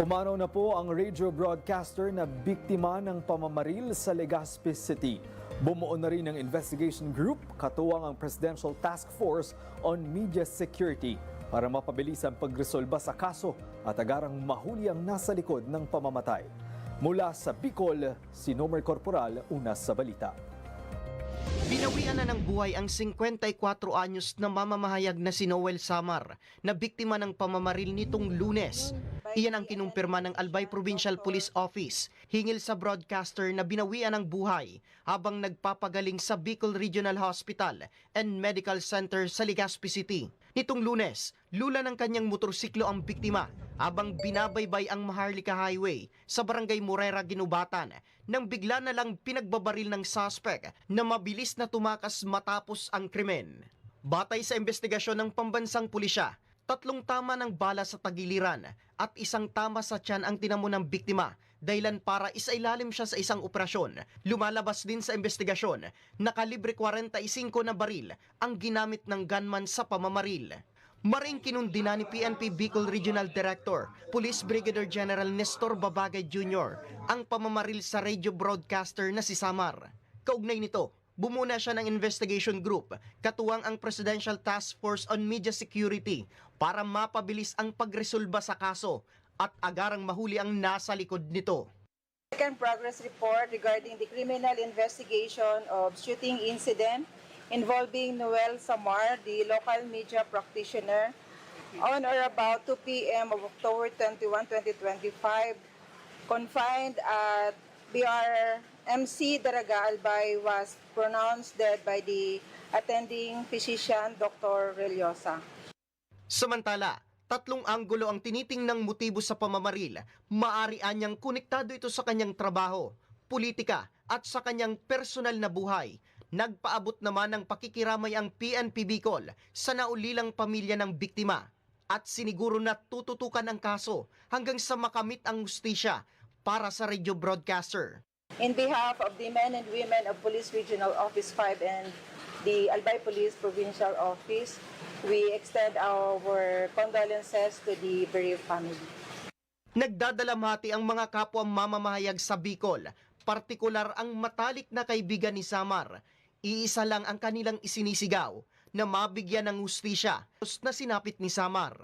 Pumanaw na po ang radio broadcaster na biktima ng pamamaril sa Legazpi City. Bumuo na rin ang investigation group katuwang ang Presidential Task Force on Media Security para mapabilis ang pagresolba sa kaso at agarang mahuli ang nasa likod ng pamamatay. Mula sa Bicol, si Nomer Corporal, una sa balita. Binawian na ng buhay ang 54 anyos na mamamahayag na si Noel Samar na biktima ng pamamaril nitong lunes. Iyan ang kinumpirma ng Albay Provincial Police Office hingil sa broadcaster na binawian ng buhay habang nagpapagaling sa Bicol Regional Hospital and Medical Center sa Legazpi City. Nitong lunes, lula ng kanyang motorsiklo ang biktima habang binabaybay ang Maharlika Highway sa Barangay Morera, Ginubatan nang bigla na lang pinagbabaril ng suspect na mabilis na tumakas matapos ang krimen. Batay sa investigasyon ng pambansang pulisya, tatlong tama ng bala sa tagiliran at isang tama sa tiyan ang tinamo ng biktima dahilan para isailalim siya sa isang operasyon. Lumalabas din sa investigasyon na kalibre 45 na baril ang ginamit ng gunman sa pamamaril. Maring kinundina ni PNP Bicol Regional Director, Police Brigadier General Nestor Babagay Jr. ang pamamaril sa radio broadcaster na si Samar. Kaugnay nito, bumuna siya ng investigation group katuwang ang Presidential Task Force on Media Security para mapabilis ang pagresolba sa kaso at agarang mahuli ang nasa likod nito. Second progress report regarding the criminal investigation of shooting incident involving Noel Samar, the local media practitioner, on or about 2 p.m. of October 21, 2025, confined at BRMC Daraga Albay was pronounced dead by the attending physician, Dr. Reliosa. Samantala, tatlong anggulo ang tinitingnang motibo sa pamamaril. Maari anyang konektado ito sa kanyang trabaho, politika at sa kanyang personal na buhay. Nagpaabot naman ng pakikiramay ang PNP Bicol sa naulilang pamilya ng biktima at siniguro na tututukan ang kaso hanggang sa makamit ang hustisya para sa radio broadcaster. In behalf of the men and women of Police Regional Office 5 and the Albay Police Provincial Office, we extend our condolences to the bereaved family. Nagdadalamhati ang mga kapwa mamamahayag sa Bicol, partikular ang matalik na kaibigan ni Samar. Iisa lang ang kanilang isinisigaw na mabigyan ng hustisya na sinapit ni Samar.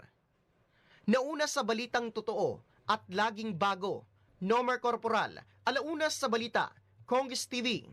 Nauna sa balitang totoo at laging bago, Nomer Corporal, alaunas sa balita, Congress TV.